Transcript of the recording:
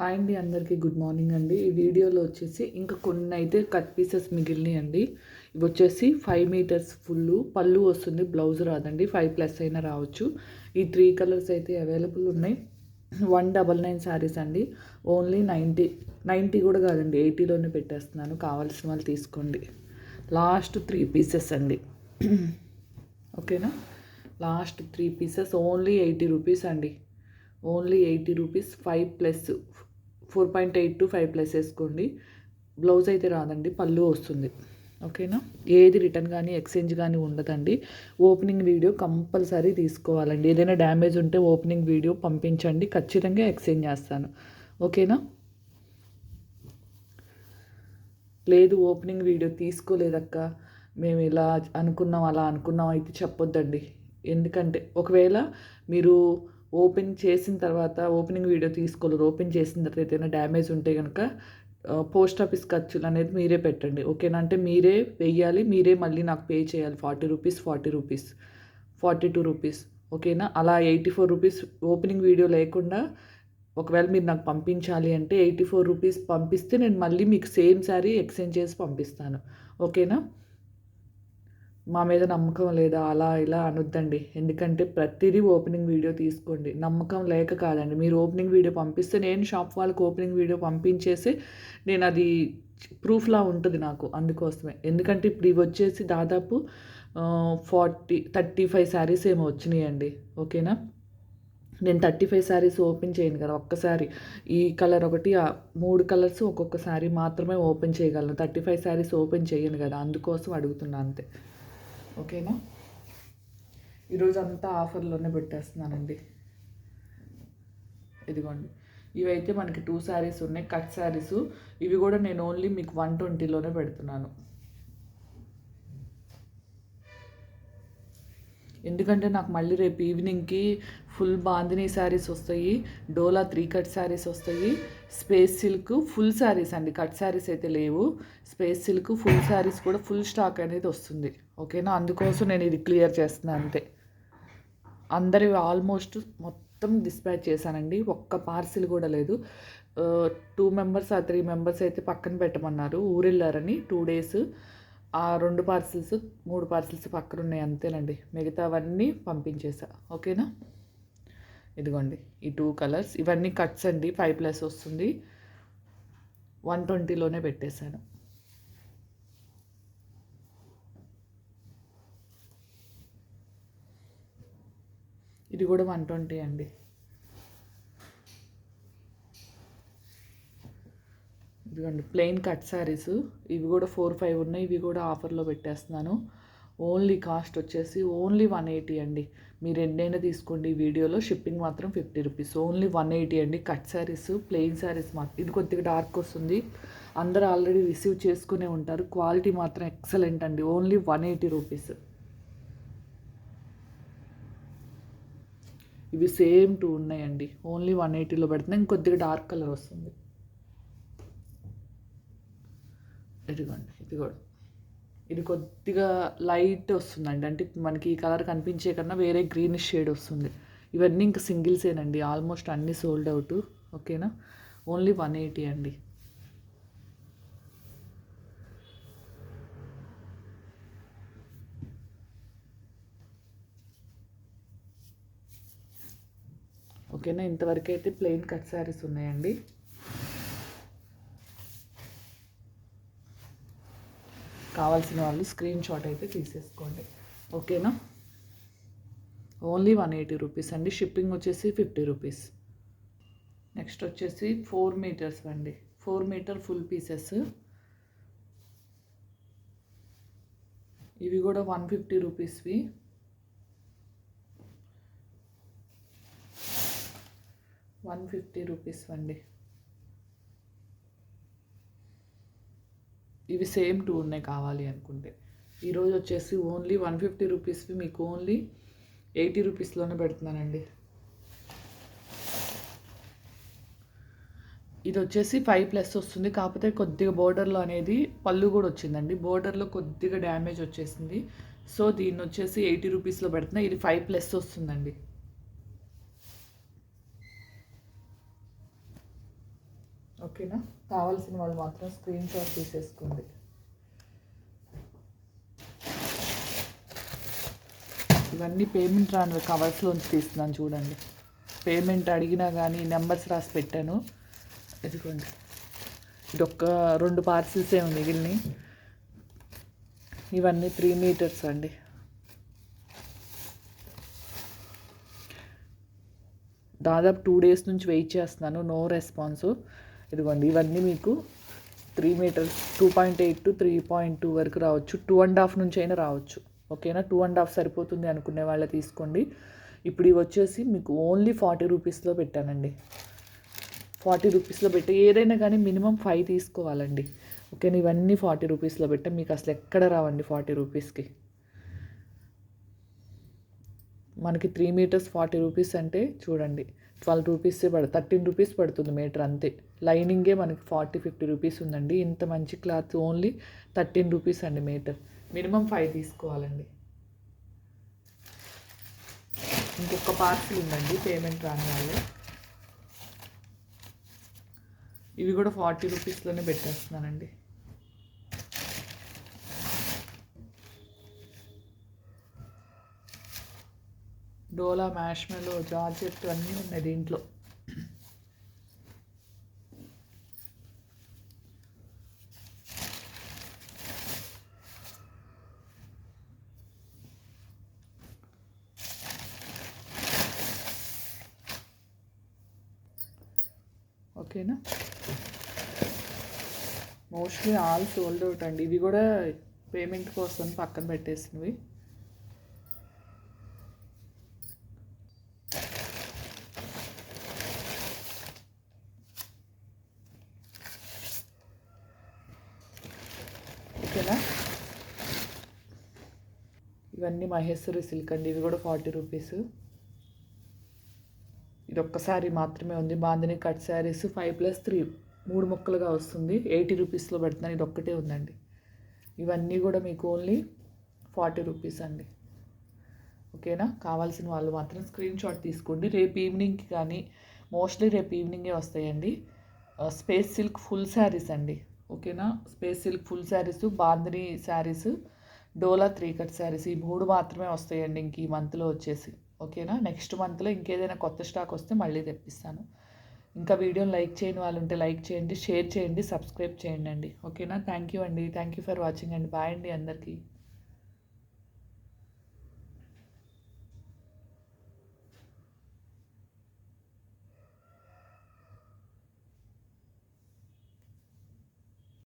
Hi అండి అందరికీ good morning అండి. ఈ వీడియోలో వచ్చేసి ఇంకా కొన్ని అయితే కట్ పీసెస్ మిగిలినాయి అండి. ఇవి వచ్చేసి ఫైవ్ మీటర్స్ ఫుల్ పళ్ళు వస్తుంది బ్లౌజ్ రాదండి ఫైవ్ ప్లస్ అయినా రావచ్చు. ఈ త్రీ కలర్స్ అయితే అవైలబుల్ ఉన్నాయి. వన్ డబల్ నైన్ శారీస్ అండి. ఓన్లీ నైంటీ నైంటీ కూడా కాదండి ఎయిటీలోనే పెట్టేస్తున్నాను. కావాల్సిన వాళ్ళు తీసుకోండి. లాస్ట్ త్రీ పీసెస్ అండి. ఓకేనా last three pieces only eighty rupees అండి. Only eighty rupees five plus four point eight to five plus వేసుకోండి. బ్లౌజ్ అయితే రాదండి పళ్ళు వస్తుంది. ఓకేనా? ఏది రిటర్న్ కానీ ఎక్స్చేంజ్ కానీ ఉండదండి. ఓపెనింగ్ వీడియో కంపల్సరీ తీసుకోవాలండి. ఏదైనా డ్యామేజ్ ఉంటే ఓపెనింగ్ వీడియో పంపించండి. ఖచ్చితంగా ఎక్స్చేంజ్ చేస్తాను. ఓకేనా? లేదు ఓపెనింగ్ వీడియో తీసుకోలేదక్క. మేము ఇలా అనుకున్నాం అలా అనుకున్నాం అయితే చెప్పొద్దండి. ఎందుకంటే ఒకవేళ మీరు ఓపెన్ చేసిన తర్వాత ఓపెనింగ్ వీడియో తీసుకోలేరు. ఓపెన్ చేసిన తర్వాత ఏదైనా డ్యామేజ్ ఉంటే కనుక పోస్ట్ ఆఫీస్ ఖర్చులు అనేది మీరే పెట్టండి. ఓకేనా? అంటే మీరే వెయ్యాలి మీరే మళ్ళీ నాకు పే చేయాలి. Forty rupees forty rupees forty two rupees. ఓకేనా? అలా eighty four rupees opening video లేకుండా ఒకవేళ మీరు నాకు పంపించాలి అంటే ఎయిటీ ఫోర్ రూపీస్ పంపిస్తే నేను మళ్ళీ మీకు సేమ్ శారీ ఎక్స్చేంజ్ చేసి పంపిస్తాను. ఓకేనా? మా మీద నమ్మకం లేదా అలా ఇలా అనొద్దండి. ఎందుకంటే ప్రతిదీ ఓపెనింగ్ వీడియో తీసుకోండి. నమ్మకం లేక కాదండి. మీరు ఓపెనింగ్ వీడియో పంపిస్తే నేను షాప్ వాళ్ళకి ఓపెనింగ్ వీడియో పంపించేసి నేను అది ప్రూఫ్లా ఉంటుంది నాకు అందుకోసమే. ఎందుకంటే ఇప్పుడు ఇవి వచ్చేసి దాదాపు ఫార్టీ థర్టీ ఫైవ్ శారీస్ ఏమో వచ్చినాయండి. ఓకేనా? నేను థర్టీ ఫైవ్ శారీస్ ఓపెన్ చేయను కదా ఒక్కసారి. ఈ కలర్ ఒకటి మూడు కలర్స్ ఒక్కొక్క శారీ మాత్రమే ఓపెన్ చేయగలను. థర్టీ ఫైవ్ శారీస్ ఓపెన్ చేయను కదా అందుకోసం అడుగుతున్నా అంతే. ఓకేనా? ఈరోజు అంతా ఆఫర్లోనే పెట్టేస్తున్నానండి. ఇదిగోండి. ఇవైతే మనకి టూ శారీస్ ఉన్నాయి కట్ శారీస్ ఇవి కూడా నేను ఓన్లీ మీకు వన్ ట్వంటీలోనే పెడుతున్నాను. ఎందుకంటే నాకు మళ్ళీ రేపు ఈవినింగ్కి ఫుల్ బాందినీ శారీస్ వస్తాయి డోలా త్రీ కట్ శారీస్ వస్తాయి. స్పేస్ సిల్క్ ఫుల్ శారీస్ అండి కట్ శారీస్ అయితే లేవు. స్పేస్ సిల్క్ ఫుల్ శారీస్ కూడా ఫుల్ స్టాక్ అనేది వస్తుంది. ఓకేనా? అందుకోసం నేను ఇది క్లియర్ చేస్తున్నాను అంతే. అందరి ఆల్మోస్ట్ మొత్తం డిస్పాచ్ చేశానండి. ఒక్క పార్సిల్ కూడా లేదు. Uh, టూ మెంబర్స్ ఆ త్రీ మెంబర్స్ అయితే పక్కన పెట్టమన్నారు. ఊరెళ్ళారని టూ డేస్ ఆ రెండు పార్సిల్స్ మూడు పార్సిల్స్ పక్కన ఉన్నాయి అంతేనండి. మిగతావన్నీ పంపించేసా. ఓకేనా? ఇదిగోండి ఈ టూ కలర్స్. ఇవన్నీ కట్స్ అండి ఫైవ్ ప్లస్ వస్తుంది. వన్ ట్వంటీలోనే పెట్టేశాను. ఇది కూడా వన్ ట్వంటీ అండి. ఇదిగోండి ప్లెయిన్ కట్ శారీస్ ఇవి కూడా ఫోర్ ఫైవ్ ఉన్నాయి. ఇవి కూడా ఆఫర్లో పెట్టేస్తున్నాను. ఓన్లీ కాస్ట్ వచ్చేసి ఓన్లీ వన్ ఎయిటీ అండి. మీరు ఎన్నైనా తీసుకోండి ఈ వీడియోలో. షిప్పింగ్ మాత్రం fifty rupees only one eighty అండి. కట్ శారీస్ ప్లెయిన్ శారీస్ మాత్రం. ఇది కొద్దిగా డార్క్ వస్తుంది. అందరు ఆల్రెడీ రిసీవ్ చేసుకునే ఉంటారు. క్వాలిటీ మాత్రం ఎక్సలెంట్ అండి. ఓన్లీ వన్ ఎయిటీ రూపీస్ ఇవి సేమ్ టూ ఉన్నాయండి. ఓన్లీ వన్ ఎయిటీలో పెడితే ఇంకొద్దిగా డార్క్ కలర్ వస్తుంది. ఇదిగోండి ఇది కూడా ఇది కొద్దిగా లైట్ వస్తుందండి. అంటే మనకి ఈ కలర్ కనిపించే కన్నా వేరే గ్రీనిష్ షేడ్ వస్తుంది. ఇవన్నీ ఇంకా సింగిల్సేనండి ఆల్మోస్ట్ అన్నీ సోల్డ్ అవుట్ ఓకేనా ఓన్లీ వన్ ఎయిటీ అండి. ఓకేనా ఇంతవరకు అయితే ప్లెయిన్ కట్ శారీస్ ఉన్నాయండి. కావాల్సిన వాళ్ళు స్క్రీన్ షాట్ అయితే తీసేసుకోండి. ఓకేనా? ఓన్లీ వన్ ఎయిటీ రూపీస్ అండి. షిప్పింగ్ వచ్చేసి ఫిఫ్టీ రూపీస్. నెక్స్ట్ వచ్చేసి ఫోర్ మీటర్స్ అండి. Four metre full pieces. ఇవి కూడా వన్ ఫిఫ్టీ రూపీస్వి. వన్ ఫిఫ్టీ రూపీస్ అండి. ఇవి సేమ్ టూ ఉన్నాయి కావాలి అనుకుంటే. ఈరోజు వచ్చేసి ఓన్లీ వన్ ఫిఫ్టీ రూపీస్వి మీకు ఓన్లీ ఎయిటీ రూపీస్లోనే పెడుతున్నానండి. ఇది వచ్చేసి ఫైవ్ ప్లస్ వస్తుంది. కాకపోతే కొద్దిగా బోర్డర్లో అనేది పళ్ళు కూడా వచ్చిందండి. బోర్డర్లో కొద్దిగా డ్యామేజ్ వచ్చేసింది. సో దీన్ని వచ్చేసి ఎయిటీ రూపీస్లో పెడుతున్నా. ఇది ఫైవ్ ప్లస్ వస్తుందండి. ఓకేనా? కావాల్సిన వాళ్ళు మాత్రం స్క్రీన్ షాట్ తీసేసుకోండి. ఇవన్నీ పేమెంట్ రాని కవర్స్లోంచి తీస్తున్నాను చూడండి. పేమెంట్ అడిగినా కానీ నెంబర్స్ రాసి పెట్టాను. ఇదిగోండి. ఇది ఒక్క రెండు పార్సిల్స్ ఏమి మిగిలినాయి ఇవన్నీ త్రీ మీటర్స్ అండి. దాదాపు టూ డేస్ నుంచి వెయిట్ చేస్తున్నాను. నో రెస్పాన్సు ఇదిగోండి ఇవన్నీ మీకు three metres two point eight to three point two వరకు రావచ్చు. టూ అండ్ హాఫ్ నుంచి అయినా రావచ్చు. ఓకేనా? టూ అండ్ హాఫ్ సరిపోతుంది అనుకునే వాళ్ళే తీసుకోండి. ఇప్పుడు ఇవి వచ్చేసి మీకు ఓన్లీ ఫార్టీ రూపీస్లో పెట్టానండి. ఫార్టీ రూపీస్లో పెట్టి ఏదైనా కానీ మినిమం ఫైవ్ తీసుకోవాలండి. ఓకేనా? ఇవన్నీ ఫార్టీ రూపీస్లో పెట్టా. మీకు అసలు ఎక్కడ రావండి ఫార్టీ రూపీస్కి మనకి త్రీ మీటర్స్ ఫార్టీ రూపీస్ అంటే చూడండి. ట్వెల్వ్ రూపీసే పడు థర్టీన్ రూపీస్ పడుతుంది మీటర్ అంతే. లైనింగే మనకి ఫార్టీ ఫిఫ్టీ రూపీస్ ఉందండి. ఇంత మంచి క్లాత్ ఓన్లీ థర్టీన్ రూపీస్ అండి మీటర్. మినిమం ఫైవ్ తీసుకోవాలండి. ఇంకొక పార్సిల్ ఉందండి పేమెంట్ రాని వాళ్ళు. ఇవి కూడా ఫార్టీ రూపీస్లోనే పెట్టేస్తున్నానండి. డోలా మ్యాష్మెలో జార్జెట్ అన్నీ ఉన్నాయి దీంట్లో. ఓకేనా? మోస్ట్లీ ఆల్ సోల్డ్ అవుట్ అండి. ఇవి కూడా పేమెంట్ కోసం పక్కన పెట్టేసినవి ఓకేనా ఇవన్నీ మహేశ్వరి సిల్క్ అండి. ఇవి కూడా ఫార్టీ రూపీస్. ఇది ఒక్కసారి మాత్రమే ఉంది. Bandhani cut saris five plus three మూడు ముక్కలుగా వస్తుంది. ఎయిటీ రూపీస్లో పెడుతున్నాను ఇది ఒక్కటే ఉందండి. ఇవన్నీ కూడా మీకు ఓన్లీ ఫార్టీ రూపీస్ అండి. ఓకేనా? కావాల్సిన వాళ్ళు మాత్రం స్క్రీన్ షాట్ తీసుకోండి. రేపు ఈవినింగ్కి కానీ మోస్ట్లీ రేపు ఈవినింగే వస్తాయండి. స్పేస్ సిల్క్ ఫుల్ శారీస్ అండి. ఓకేనా? Space silk full saris bandhani saris dola three cut saris ఈ మూడు మాత్రమే వస్తాయండి ఇంక ఈ మంత్లో వచ్చేసి. ఓకేనా? నెక్స్ట్ మంత్లో ఇంకేదైనా కొత్త స్టాక్ వస్తే మళ్ళీ తెప్పిస్తాను. ఇంకా వీడియోని లైక్ చేయని వాళ్ళు ఉంటే లైక్ చేయండి షేర్ చేయండి సబ్స్క్రైబ్ చేయండి అండి. ఓకేనా? థ్యాంక్ యూ అండి. థ్యాంక్ యూ ఫర్ వాచింగ్ అండి. బాయ్ అండి అందరికీ.